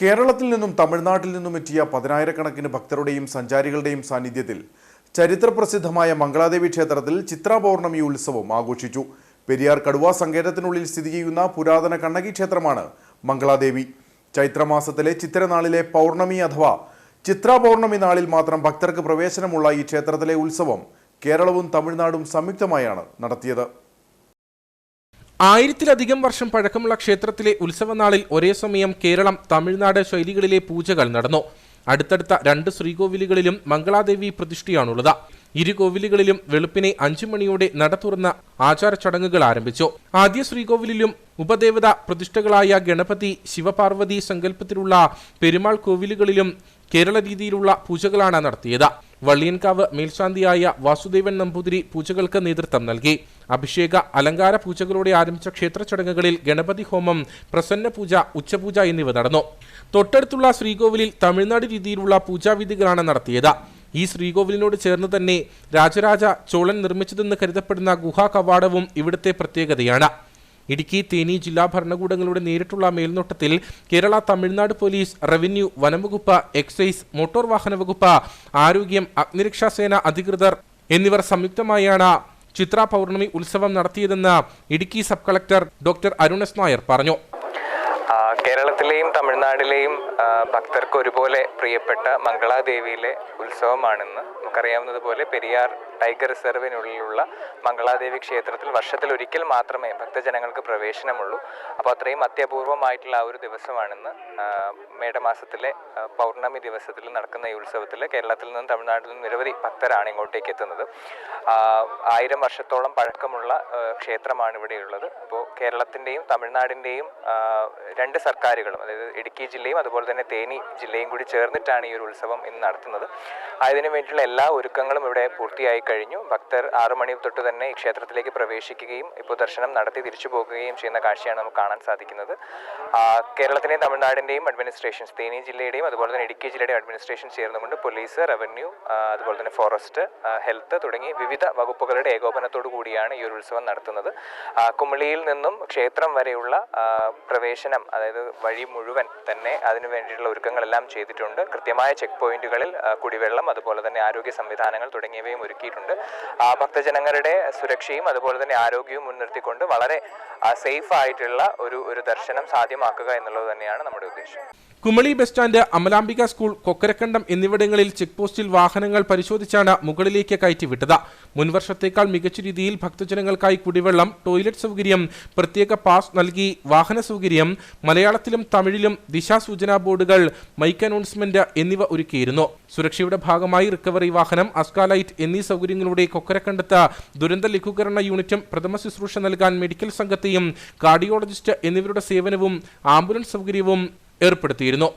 കേരളത്തിൽ നിന്നും തമിഴ്നാട്ടിൽ നിന്നും എത്തിയ പതിനായിരക്കണക്കിന് ഭക്തരുടെയും സഞ്ചാരികളുടെയും സാന്നിധ്യത്തിൽ ചരിത്രപ്രസിദ്ധമായ മംഗളാദേവി ക്ഷേത്രത്തിൽ ചിത്രപൗർണമി ഉത്സവം ആഘോഷിച്ചു. പെരിയാർ കടുവാ സങ്കേതത്തിനുള്ളിൽ സ്ഥിതി ചെയ്യുന്ന പുരാതന കണ്ണകി ക്ഷേത്രമാണ് മംഗളാദേവി. ചൈത്രമാസത്തിലെ ചിത്രനാളിലെ പൗർണമി അഥവാ ചിത്രാപൗർണമി നാളിൽ മാത്രം ഭക്തർക്ക് പ്രവേശനമുള്ള ഈ ക്ഷേത്രത്തിലെ ഉത്സവം കേരളവും തമിഴ്നാടും സംയുക്തമായാണ് നടത്തിയത്. ആയിരത്തിലധികം വർഷം പഴക്കമുള്ള ക്ഷേത്രത്തിലെ ഉത്സവനാളിൽ ഒരേ സമയം കേരളം തമിഴ്നാട് ശൈലികളിലെ പൂജകൾ നടന്നു. അടുത്തടുത്ത രണ്ട് ശ്രീകോവിലുകളിലും മംഗളാദേവി പ്രതിഷ്ഠയാണുള്ളത്. ഇരു കോവിലുകളിലും വെളുപ്പിനെ അഞ്ചു മണിയോടെ നട തുറന്ന ആചാര ചടങ്ങുകൾ ആരംഭിച്ചു. ആദ്യ ശ്രീകോവിലിലും ഉപദേവത പ്രതിഷ്ഠകളായ ഗണപതി ശിവപാർവതി സങ്കല്പത്തിലുള്ള പെരുമാൾ കോവിലുകളിലും കേരള രീതിയിലുള്ള പൂജകളാണ് നടത്തിയത്. വള്ളിയൻകാവ് മേൽശാന്തിയായ വാസുദേവൻ നമ്പൂതിരി പൂജകൾക്ക് നേതൃത്വം നൽകി. അഭിഷേക അലങ്കാര പൂജകളോടെ ആരംഭിച്ച ക്ഷേത്ര ചടങ്ങുകളിൽ ഗണപതി ഹോമം പ്രസന്ന പൂജ ഉച്ചപൂജ എന്നിവ നടന്നു. തൊട്ടടുത്തുള്ള ശ്രീകോവിലിൽ തമിഴ്നാട് രീതിയിലുള്ള പൂജാവിധികളാണ് നടത്തിയത്. ഈ ശ്രീകോവിലിനോട് ചേർന്ന് തന്നെ രാജരാജ ചോളൻ നിർമ്മിച്ചതെന്ന് കരുതപ്പെടുന്ന ഗുഹാ കവാടവും ഇവിടുത്തെ പ്രത്യേകതയാണ്. ഇടുക്കി തേനി ജില്ലാ ഭരണകൂടങ്ങളുടെ നേരിട്ടുള്ള മേൽനോട്ടത്തിൽ കേരള തമിഴ്നാട് പോലീസ് റവന്യൂ വനംവകുപ്പ് എക്സൈസ് മോട്ടോർ വാഹന വകുപ്പ് ആരോഗ്യം അഗ്നിരക്ഷാസേന അധികൃതർ എന്നിവർ സംയുക്തമായാണ് ചിത്ര പൗർണമി ഉത്സവം നടത്തിയതെന്ന് Idukki sub collector doctor Arun S Nair പറഞ്ഞു. കേരളത്തിലെയും തമിഴ്നാട്ടിലെയും ഭക്തർക്ക് ഒരുപോലെ പ്രിയപ്പെട്ട മംഗളാദേവിയിലെ ഉത്സവമാണെന്ന് നമുക്കറിയാവുന്നതുപോലെ പെരിയാർ ടൈഗർ റിസർവിനുള്ളിലുള്ള മംഗളാദേവി ക്ഷേത്രത്തിൽ വർഷത്തിൽ ഒരിക്കൽ മാത്രമേ ഭക്തജനങ്ങൾക്ക് പ്രവേശനമുള്ളൂ. അപ്പോൾ അത്രയും അത്യപൂർവമായിട്ടുള്ള ആ ഒരു ദിവസമാണെന്ന് മേടമാസത്തിലെ പൗർണമി ദിവസത്തിൽ നടക്കുന്ന ഈ ഉത്സവത്തിൽ കേരളത്തിൽ നിന്നും തമിഴ്നാട്ടിൽ നിന്നും നിരവധി ഭക്തരാണ് ഇങ്ങോട്ടേക്ക് എത്തുന്നത്. ആയിരം വർഷത്തോളം പഴക്കമുള്ള ക്ഷേത്രമാണ് ഇവിടെയുള്ളത് അപ്പോൾ കേരളത്തിന്റെയും തമിഴ്നാടിന്റെയും രണ്ട് രണ്ട് സർക്കാരുകളും അതായത് ഇടുക്കി ജില്ലയും അതുപോലെ തന്നെ തേനി ജില്ലയും കൂടി ചേർന്നിട്ടാണ് ഈ ഒരു ഉത്സവം ഇന്ന് നടത്തുന്നത്. അതിനു വേണ്ടിയുള്ള എല്ലാ ഒരുക്കങ്ങളും ഇവിടെ പൂർത്തിയായി കഴിഞ്ഞു. ഭക്തർ ആറു മണി തൊട്ട് തന്നെ ഈ ക്ഷേത്രത്തിലേക്ക് പ്രവേശിക്കുകയും ഇപ്പോൾ ദർശനം നടത്തി തിരിച്ചു പോകുകയും ചെയ്യുന്ന കാഴ്ചയാണ് നമുക്ക് കാണാൻ സാധിക്കുന്നത്. കേരളത്തിന്റെയും തമിഴ്നാടിന്റെയും അഡ്മിനിസ്ട്രേഷൻസ് തേനി ജില്ലയുടെയും അതുപോലെ തന്നെ ഇടുക്കി ജില്ലയുടെയും അഡ്മിനിസ്ട്രേഷൻ ചേർന്നുകൊണ്ട് പോലീസ് റവന്യൂ അതുപോലെ തന്നെ ഫോറസ്റ്റ് ഹെൽത്ത് തുടങ്ങി വിവിധ വകുപ്പുകളുടെ ഏകോപനത്തോടു കൂടിയാണ് ഈ ഒരു ഉത്സവം നടത്തുന്നത്. കുമിളിയിൽ നിന്നും ക്ഷേത്രം വരെയുള്ള പ്രവേശനം അതായത് വഴി മുഴുവൻ തന്നെ അതിനു വേണ്ടിയിട്ടുള്ള ഒരുക്കങ്ങളെല്ലാം ചെയ്തിട്ടുണ്ട്. കൃത്യമായ ചെക്ക് പോയിന്റുകളിൽ കുടിവെള്ളം അതുപോലെ തന്നെ ആരോഗ്യ സംവിധാനങ്ങൾ തുടങ്ങിയവയും ഒരുക്കിയിട്ടുണ്ട്. ഭക്തജനങ്ങളുടെ സുരക്ഷയും അതുപോലെ തന്നെ ആരോഗ്യവും മുൻനിർത്തിക്കൊണ്ട് വളരെ സേഫ് ആയിട്ടുള്ള ഒരു ഒരു ദർശനം സാധ്യമാക്കുക എന്നുള്ളത് തന്നെയാണ് നമ്മുടെ ഉദ്ദേശം. Kumily bus stand Amalambika school Kokkarakandam എന്നിവിടങ്ങളിൽ ചെക്ക് പോസ്റ്റിൽ വാഹനങ്ങൾ പരിശോധിച്ചാണ് മുകളിലേക്ക് കയറ്റിവിട്ടത് മുൻവർഷത്തേക്കാൾ മികച്ച രീതിയിൽ ഭക്തജനങ്ങൾക്കായി കുടിവെള്ളം ടോയ്ലറ്റ് സൗകര്യം പ്രത്യേക പാസ് നൽകി വാഹന സൗകര്യം മലയാളത്തിലും തമിഴിലും ദിശാസൂചനാ ബോർഡുകൾ മൈക്ക് അനൗൺസ്മെന്റ് എന്നിവ ഒരുക്കിയിരുന്നു. സുരക്ഷയുടെ ഭാഗമായി റിക്കവറി വാഹനം അസ്കാലൈറ്റ് എന്നീ സൗകര്യങ്ങളുടെ കൊക്കരക്കണ്ടത്ത് ദുരന്ത ലഘൂകരണ യൂണിറ്റും പ്രഥമ ശുശ്രൂഷ നൽകാൻ മെഡിക്കൽ സംഘത്തെയും കാർഡിയോളജിസ്റ്റ് എന്നിവരുടെ സേവനവും ആംബുലൻസ് സൗകര്യവും ഏർപ്പെടുത്തിയിരുന്നു.